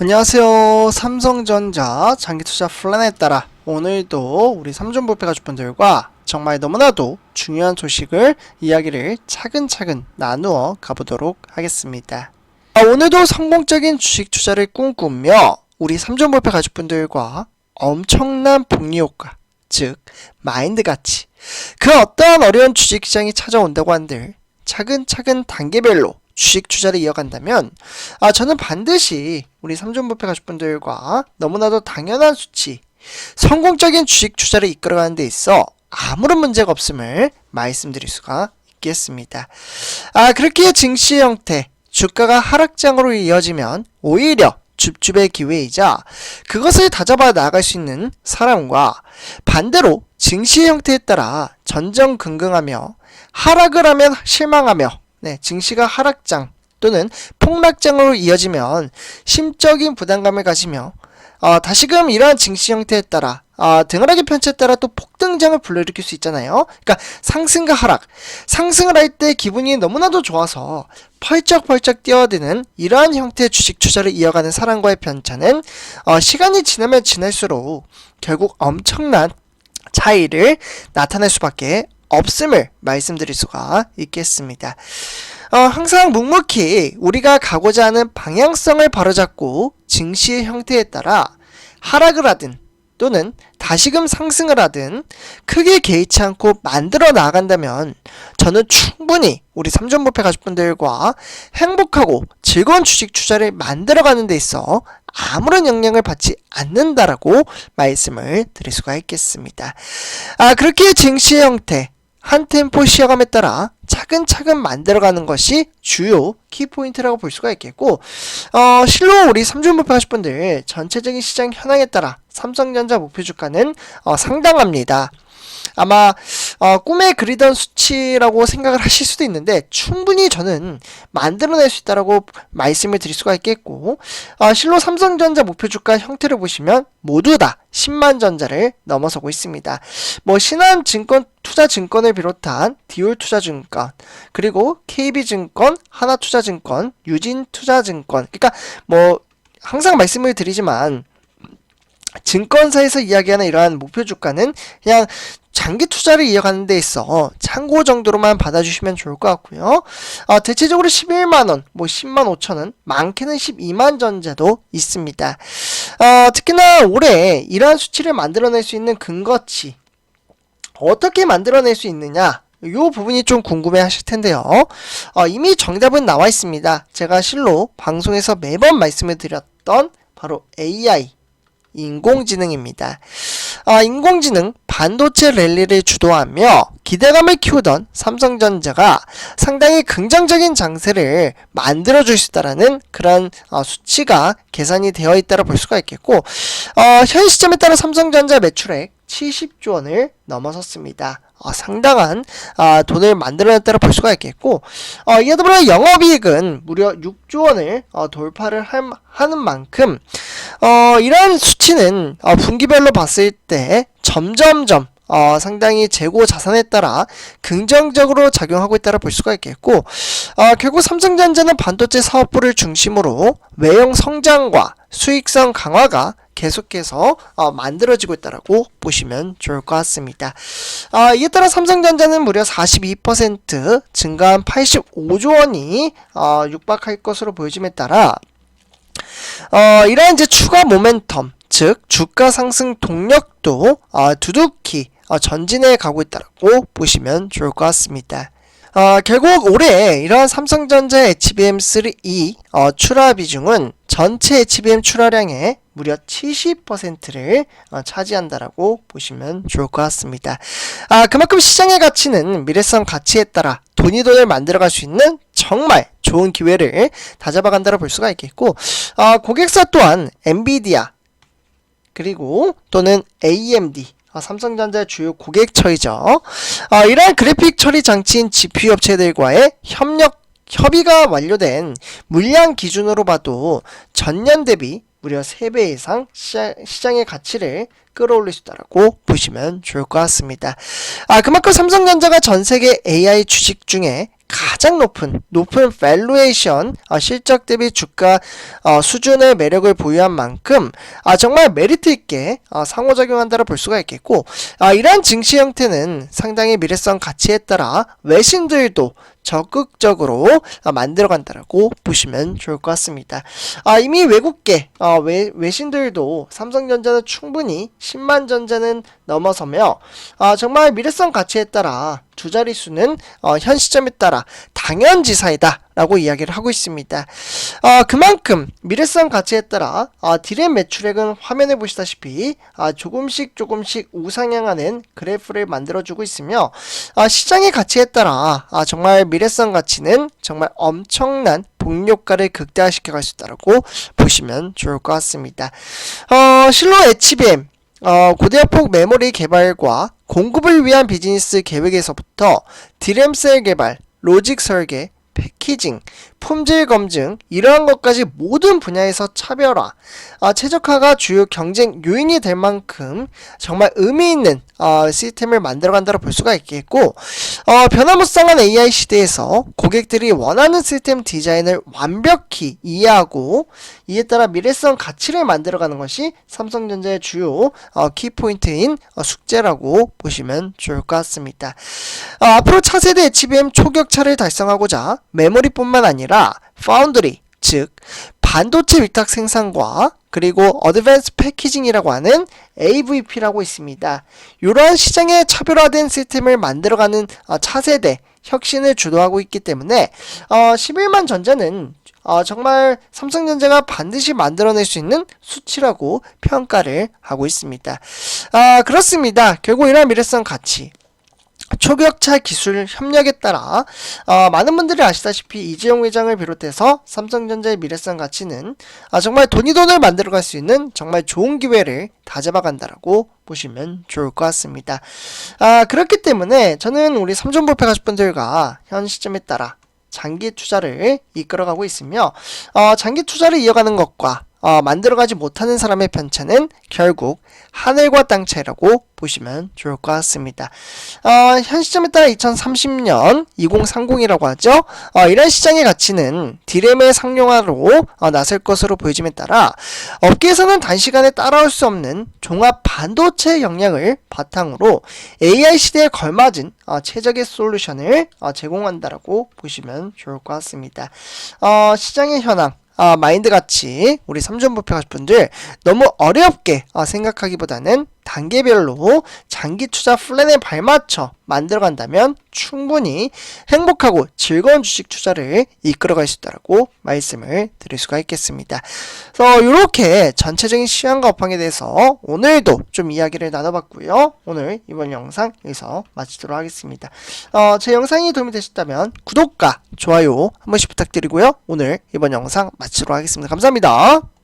안녕하세요. 삼성전자 장기투자 플랜에 따라 오늘도 우리 삼존볼페 가족분들과 정말 너무나도 중요한 소식을 이야기를 차근차근 나누어 가보도록 하겠습니다. 아, 오늘도 성공적인 주식 투자를 꿈꾸며 우리 삼존볼페 가족분들과 엄청난 복리 효과, 즉 마인드 가치, 그 어떠한 어려운 주식 시장이 찾아온다고 한들 차근차근 단계별로 주식 투자를 이어간다면 아 저는 반드시 우리 삼존 부패 가족분들과 너무나도 당연한 수치 성공적인 주식 투자를 이끌어가는 데 있어 아무런 문제가 없음을 말씀드릴 수가 있겠습니다. 아 그렇게 증시 형태 주가가 하락장으로 이어지면 오히려 줍줍의 기회이자 그것을 다잡아 나갈 수 있는 사람과 반대로 증시 형태에 따라 전전긍긍하며 하락을 하면 실망하며 네, 증시가 하락장 또는 폭락장으로 이어지면 심적인 부담감을 가지며 어, 다시금 이러한 증시 형태에 따라 어, 등하락의 편차에 따라 또 폭등장을 불러일으킬 수 있잖아요. 그러니까 상승과 하락, 상승을 할 때 기분이 너무나도 좋아서 펄쩍펄쩍 뛰어드는 이러한 형태의 주식 투자를 이어가는 사람과의 편차는 어, 시간이 지나면 지날수록 결국 엄청난 차이를 나타낼 수밖에 없음을 말씀드릴 수가 있겠습니다. 어, 항상 묵묵히 우리가 가고자 하는 방향성을 바로잡고 증시의 형태에 따라 하락을 하든 또는 다시금 상승을 하든 크게 개의치 않고 만들어 나간다면 저는 충분히 우리 삼전부패 가족분들과 행복하고 즐거운 주식 투자를 만들어가는 데 있어 아무런 영향을 받지 않는다라고 말씀을 드릴 수가 있겠습니다. 아, 그렇게 증시의 형태, 한 템포 시야감에 따라 차근차근 만들어가는 것이 주요 키포인트라고 볼 수가 있겠고 어, 실로 우리 삼중목표 하실 분들 전체적인 시장 현황에 따라 삼성전자 목표 주가는 어, 상당합니다. 아마 어, 꿈에 그리던 수치라고 생각을 하실 수도 있는데 충분히 저는 만들어낼 수 있다라고 말씀을 드릴 수가 있겠고 어, 실로 삼성전자 목표 주가 형태를 보시면 모두 다 10만 전자를 넘어서고 있습니다. 뭐 신한증권 투자증권을 비롯한 디올투자증권 그리고 KB증권, 하나투자증권, 유진투자증권 그러니까 뭐 항상 말씀을 드리지만 증권사에서 이야기하는 이러한 목표 주가는 그냥 장기 투자를 이어가는 데 있어 참고 정도로만 받아주시면 좋을 것 같고요. 어, 대체적으로 11만원, 뭐 10만 5천원, 많게는 12만 전자도 있습니다. 어, 특히나 올해 이러한 수치를 만들어낼 수 있는 근거치 어떻게 만들어낼 수 있느냐 이 부분이 좀 궁금해 하실 텐데요. 어, 이미 정답은 나와 있습니다. 제가 실로 방송에서 매번 말씀을 드렸던 바로 AI 인공지능입니다. 아, 인공지능 반도체 랠리를 주도하며 기대감을 키우던 삼성전자가 상당히 긍정적인 장세를 만들어줄 수 있다라는 그런 어, 수치가 계산이 되어 있다고 볼 수가 있겠고 어, 현 시점에 따라 삼성전자 매출액 70조 원을 넘어섰습니다. 어, 상당한 어, 돈을 만들어냈다고 볼 수가 있겠고 어, 이에 더불어 영업이익은 무려 6조 원을 어, 돌파를 함, 하는 만큼 어, 이러한 수치는 어, 분기별로 봤을 때 점점점 어, 상당히 재고 자산에 따라 긍정적으로 작용하고 있다고 볼 수가 있겠고 어, 결국 삼성전자는 반도체 사업부를 중심으로 외형 성장과 수익성 강화가 계속해서 어, 만들어지고 있다라고 보시면 좋을 것 같습니다. 어, 이에 따라 삼성전자는 무려 42% 증가한 85조 원이 어, 육박할 것으로 보여짐에 따라 어, 이러한 이제 추가 모멘텀 즉 주가 상승 동력도 어, 두둑히 어, 전진해 가고 있다고 보시면 좋을 것 같습니다. 어, 결국 올해 이러한 삼성전자 HBM3E 어, 출하 비중은 전체 HBM 출하량의 무려 70%를 어, 차지한다라고 보시면 좋을 것 같습니다. 아, 그만큼 시장의 가치는 미래성 가치에 따라 돈이 돈을 만들어갈 수 있는 정말 좋은 기회를 다잡아간다고 볼 수가 있겠고, 어, 고객사 또한 엔비디아 그리고 또는 AMD 어, 삼성전자의 주요 고객처이죠. 어, 이러한 그래픽 처리 장치인 GPU 업체들과의 협력 협의가 완료된 물량 기준으로 봐도 전년 대비 무려 3배 이상 시장, 의 가치를 끌어올릴 수 있다고 보시면 좋을 것 같습니다. 아, 그만큼 삼성전자가 전 세계 AI 주식 중에 가장 높은 높은 밸류에이션 어, 실적 대비 주가 어, 수준의 매력을 보유한 만큼 아, 정말 메리트 있게 어, 상호작용한다고 볼 수가 있겠고 아, 이러한 증시 형태는 상당히 미래성 가치에 따라 외신들도 적극적으로 아, 만들어 간다라고 보시면 좋을 것 같습니다. 아, 이미 외국계 어, 외, 외신들도 삼성전자는 충분히 10만 전자는 넘어서며 아, 정말 미래성 가치에 따라 두 자릿수는 어, 현 시점에 따라 당연지사이다 라고 이야기를 하고 있습니다. 아, 그만큼 미래성 가치에 따라 아, 디램 매출액은 화면에 보시다시피 아, 조금씩 조금씩 우상향하는 그래프를 만들어주고 있으며 아, 시장의 가치에 따라 아, 정말 미래성 가치는 정말 엄청난 복효과를 극대화시켜 갈 수 있다고 보시면 좋을 것 같습니다. 어, 실로 HBM 어, 고대역폭 메모리 개발과 공급을 위한 비즈니스 계획에서부터 디램셀 개발, 로직 설계, 패키징, 품질 검증 이러한 것까지 모든 분야에서 차별화, 아, 최적화가 주요 경쟁 요인이 될 만큼 정말 의미 있는 어, 시스템을 만들어간다고 볼 수가 있겠고 어, 변화무쌍한 AI 시대에서 고객들이 원하는 시스템 디자인을 완벽히 이해하고 이에 따라 미래성 가치를 만들어가는 것이 삼성전자의 주요 어, 키포인트인 어, 숙제라고 보시면 좋을 것 같습니다. 어, 앞으로 차세대 HBM 초격차를 달성하고자 메모리뿐만 아니라 파운드리 즉 반도체 위탁 생산과 그리고 어드밴스 패키징이라고 하는 AVP라고 있습니다. 이러한 시장의 차별화된 시스템을 만들어가는 어, 차세대 혁신을 주도하고 있기 때문에 어, 11만 전자는 어, 정말 삼성전자가 반드시 만들어낼 수 있는 수치라고 평가를 하고 있습니다. 아, 그렇습니다. 결국 이러한 미래성 가치. 초격차 기술 협력에 따라 어, 많은 분들이 아시다시피 이재용 회장을 비롯해서 삼성전자의 미래성 가치는 아, 정말 돈이 돈을 만들어갈 수 있는 정말 좋은 기회를 다 잡아간다라고 보시면 좋을 것 같습니다. 아, 그렇기 때문에 저는 우리 삼존볼페 가족분들과 현 시점에 따라 장기 투자를 이끌어가고 있으며 어, 장기 투자를 이어가는 것과 어, 만들어가지 못하는 사람의 편차는 결국 하늘과 땅 차이라고 보시면 좋을 것 같습니다. 어, 현 시점에 따라 2030년 2030이라고 하죠. 어, 이런 시장의 가치는 디램의 상용화로 어, 나설 것으로 보여짐에 따라 업계에서는 단시간에 따라올 수 없는 종합 반도체 역량을 바탕으로 AI 시대에 걸맞은 어, 최적의 솔루션을 어, 제공한다라고 보시면 좋을 것 같습니다. 어, 시장의 현황 아, 마인드 같이 우리 삼존부패 가족분들 너무 어렵게 아, 생각하기보다는 단계별로 장기 투자 플랜에 발맞춰 만들어간다면 충분히 행복하고 즐거운 주식 투자를 이끌어갈 수 있다고 말씀을 드릴 수가 있겠습니다. 그래서 이렇게 전체적인 시황과 업황에 대해서 오늘도 좀 이야기를 나눠봤고요. 오늘 이번 영상 여기서 마치도록 하겠습니다. 어, 제 영상이 도움이 되셨다면 구독과 좋아요 한 번씩 부탁드리고요. 오늘 이번 영상 마치도록 하겠습니다. 감사합니다.